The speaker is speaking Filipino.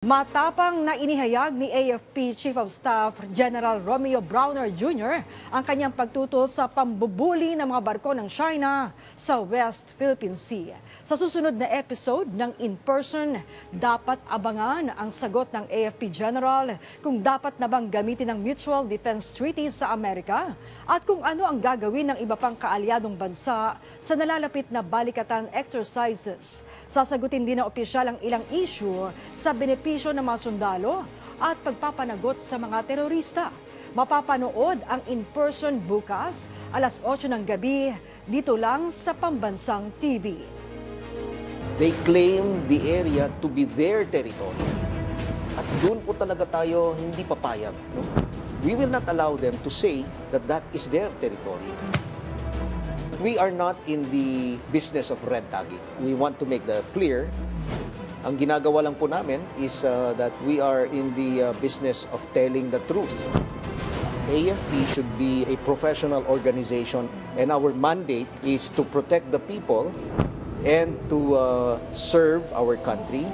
Matapang na inihayag ni AFP Chief of Staff General Romeo Browner Jr. ang kanyang pagtutol sa pambubuli ng mga barko ng China sa West Philippine Sea. Sa susunod na episode ng In Person, dapat abangan ang sagot ng AFP General kung dapat na bang gamitin ang Mutual Defense Treaty sa Amerika at kung ano ang gagawin ng iba pang kaalyadong bansa sa nalalapit na balikatan exercises. Sasagutin din ng opisyal ang ilang issue sa benepisyo ng mga sundalo at pagpapanagot sa mga terorista. Mapapanood ang in-person bukas alas 8 ng gabi dito lang sa Pambansang TV. They claim the area to be their territory. At doon po talaga tayo hindi papayag. No? We will not allow them to say that that is their territory. We are not in the business of red tagging. We want to make that clear. Ang ginagawa lang po namin is uh, that we are in the uh, business of telling the truth. AFP should be a professional organization and our mandate is to protect the people and to uh, serve our country.